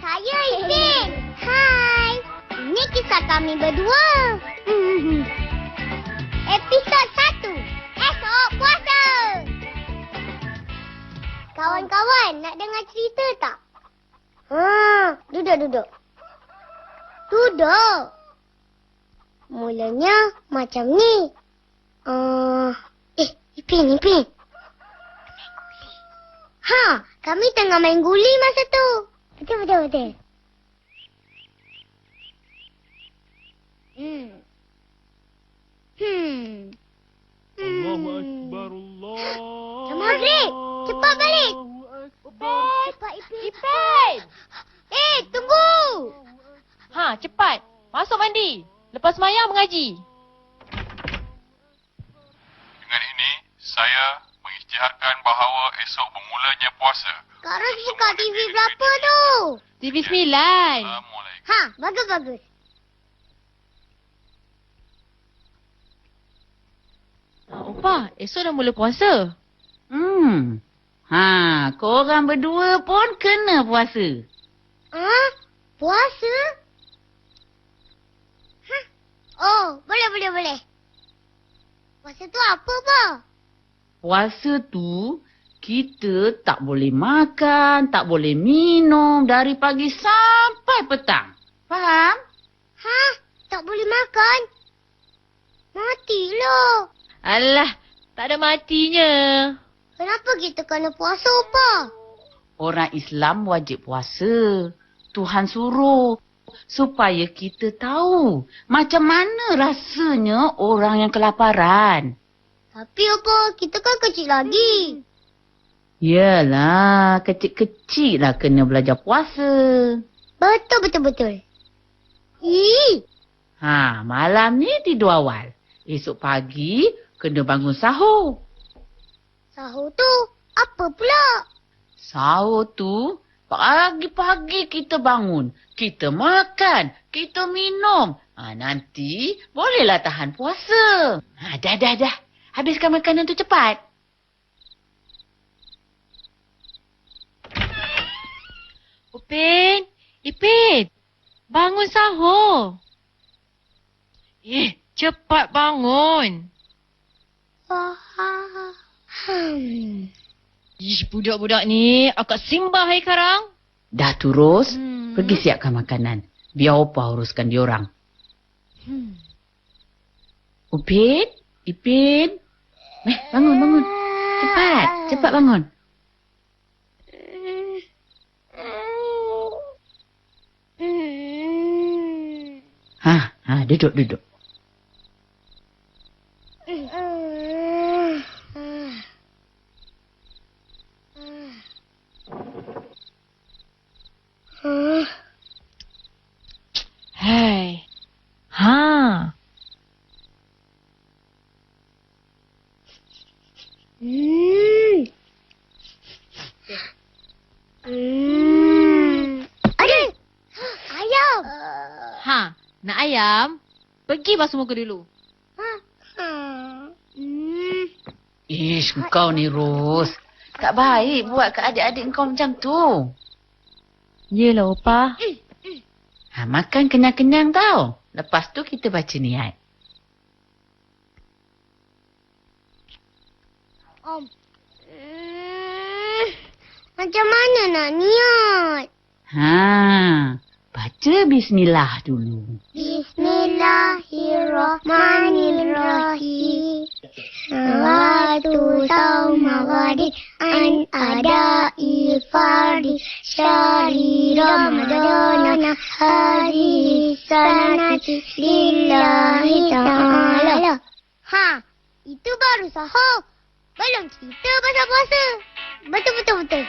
Saya Ipin. Hai. Ini kisah kami berdua. Hmm. Episod 1. Esok puasa. Kawan-kawan, nak dengar cerita tak? Ha, duduk, duduk. Duduk. Mulanya macam ni. Uh, eh, Ipin, Ipin. Ha, kami tengah main guli masa tu. Betul, betul, betul. Hmm. Hmm. Allahu. Akbar Allah. Maghrib. Cepat balik. Ipin. Cepat, Ipin. Ipin! Eh, tunggu! Ha, cepat. Masuk mandi. Lepas mayang mengaji. Dengan ini, saya mengisytiharkan bahawa esok bermulanya puasa. Kak Ros buka TV berapa tu? TV 9. Assalamualaikum. Ha, bagus-bagus. Opa, esok dah mula puasa. Hmm. Ha, korang berdua pun kena puasa. Ha? Puasa? Ha? Oh, boleh, boleh, boleh. Puasa tu apa, Pa? Puasa tu, kita tak boleh makan, tak boleh minum dari pagi sampai petang. Faham? Ha? Tak boleh makan? Matilah. Alah, tak ada matinya. Kenapa kita kena puasa, Pa? Orang Islam wajib puasa. Tuhan suruh supaya kita tahu macam mana rasanya orang yang kelaparan. Tapi apa? Kita kan kecil lagi. Yalah, kecil-kecil lah kena belajar puasa. Betul, betul, betul. Ih, Ha, malam ni tidur awal. Esok pagi kena bangun sahur. sahur tu apa pula? Sahur tu pagi-pagi kita bangun. Kita makan, kita minum. Ha, nanti bolehlah tahan puasa. Ha, dah, dah, dah. Habiskan makanan tu cepat. Upin, Ipin, bangun sahur. Eh, cepat bangun. Wah. Hmm. Ish, budak-budak ni akak simbah hai karang. Dah terus, Hmm. pergi siapkan makanan. Biar opa uruskan diorang. Hmm. Upin, Ipin. Eh, bangun, bangun. Cepat, cepat bangun. Ha, ha, duduk, duduk. Hai. Ha. Hmm. Hmm. Ada. Ayam. Ha, nak ayam? Pergi basuh muka dulu. Hmm. Ish, kau ni Ros. Tak baik buat ke adik-adik kau macam tu. Yelah, Opa. Ha, makan kenyang-kenyang tau. Lepas tu kita baca niat. Om. Hmm. Macam mana nak niat? Ha, baca bismillah dulu. Bismillahirrahmanirrahim. Nawatu sawmawadi an ada fardi syari ramadana hari sanati lillahi ta'ala. Ha, itu baru sahur. Belum cerita pasal puasa. Betul, betul, betul.